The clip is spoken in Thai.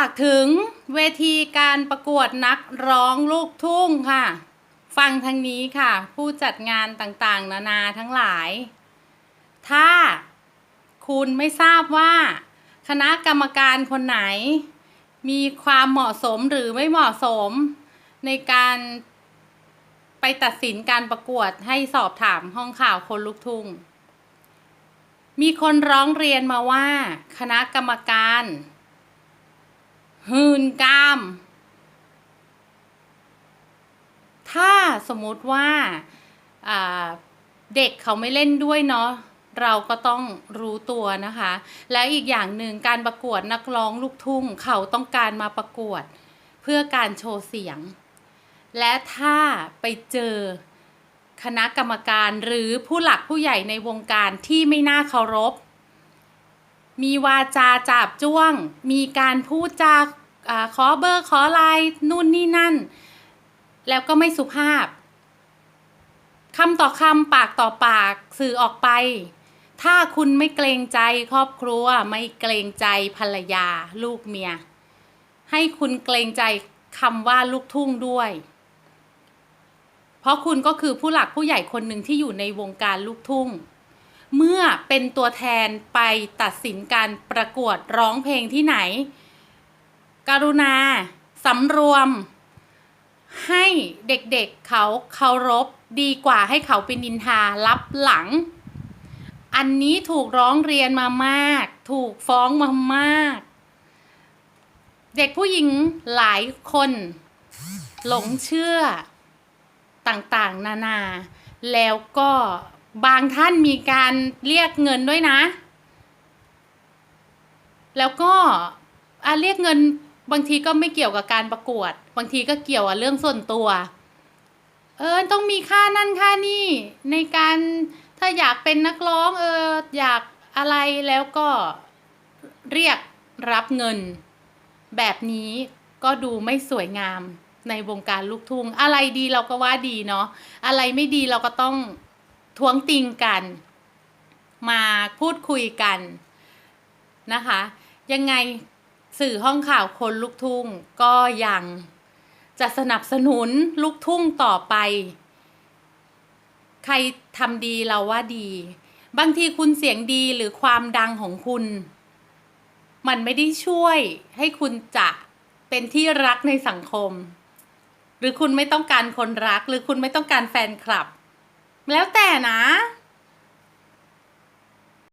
ากถึงเวทีการประกวดนักร้องลูกทุ่งค่ะ ฟังทางนี้ค่ะ ผู้จัดงานต่างๆ นานาทั้งหลาย ถ้าคุณไม่ทราบว่า คณะกรรมการคนไหน มีความเหมาะสมหรือไม่เหมาะสม ในการไปตัดสินการประกวดให้สอบถามห้องข่าวคนลุกทุ่ง มีคนร้องเรียนมาว่า คณะกรรมการ หืนกาม ถ้าสมมติว่าเด็กเขาไม่เล่นด้วยเนาะเราก็ต้องรู้ตัวนะคะ และอีกอย่างหนึ่งการประกวดนักร้องลูกทุ่งเขาต้องการมาประกวด เพื่อการโชว์เสียง และถ้าไปเจอคณะกรรมการหรือผู้หลักผู้ใหญ่ในวงการที่ไม่น่าเคารพ มีวาจาจับจ้วง มีการพูดจา อขอเบอร์ขอไลน์นู่นนี่นั่น แล้วก็ไม่สุภาพคำต่อคำปากต่อปากสื่อออกไป ถ้าคุณไม่เกรงใจครอบครัว ไม่เกรงใจภรรยาลูกเมีย ให้คุณเกรงใจคำว่าลูกทุ่งด้วย เพราะคุณก็คือผู้หลักผู้ใหญ่คนหนึ่งที่อยู่ในวงการลูกทุ่ง เมื่อเป็นตัวแทนไปตัดสินการประกวดร้องเพลงที่ไหน กรุณาสำรวม ให้เด็กๆเเขาเคารพดีกว่าให้เขาเป็นนินทารับหลัง อันนี้ถูกร้องเรียนมามาก ถูกฟ้องมามาก เด็กผู้หญิงหลายคน หลงเชื่อต่างๆ นานา แล้วก็บางท่านมีการเรียกเงินด้วยนะ แล้วก็เรียกเงิน บางทีก็ไม่เกี่ยวกับการประกวด บางทีก็เกี่ยวกับเรื่องส่วนตัว เออต้องมีค่านั่นค่านี่ในการถ้าอยากเป็นนักร้องเอออยากอะไรแล้วก็เรียกรับเงิน แบบนี้ก็ดูไม่สวยงามในวงการลูกทุ่งอะไรดีเราก็ว่าดีเนาะอะไรไม่ดีเราก็ต้องท้วงติงกัน มาพูดคุยกันนะคะ ยังไง สื่อห้องข่าวคนลูกทุ่งก็ยังจะสนับสนุนลูกทุ่งต่อไป ใครทำดีเราว่าดี บางทีคุณเสียงดีหรือความดังของคุณ มันไม่ได้ช่วยให้คุณจะเป็นที่รักในสังคม หรือคุณไม่ต้องการคนรัก หรือคุณไม่ต้องการแฟนคลับ แล้วแต่นะ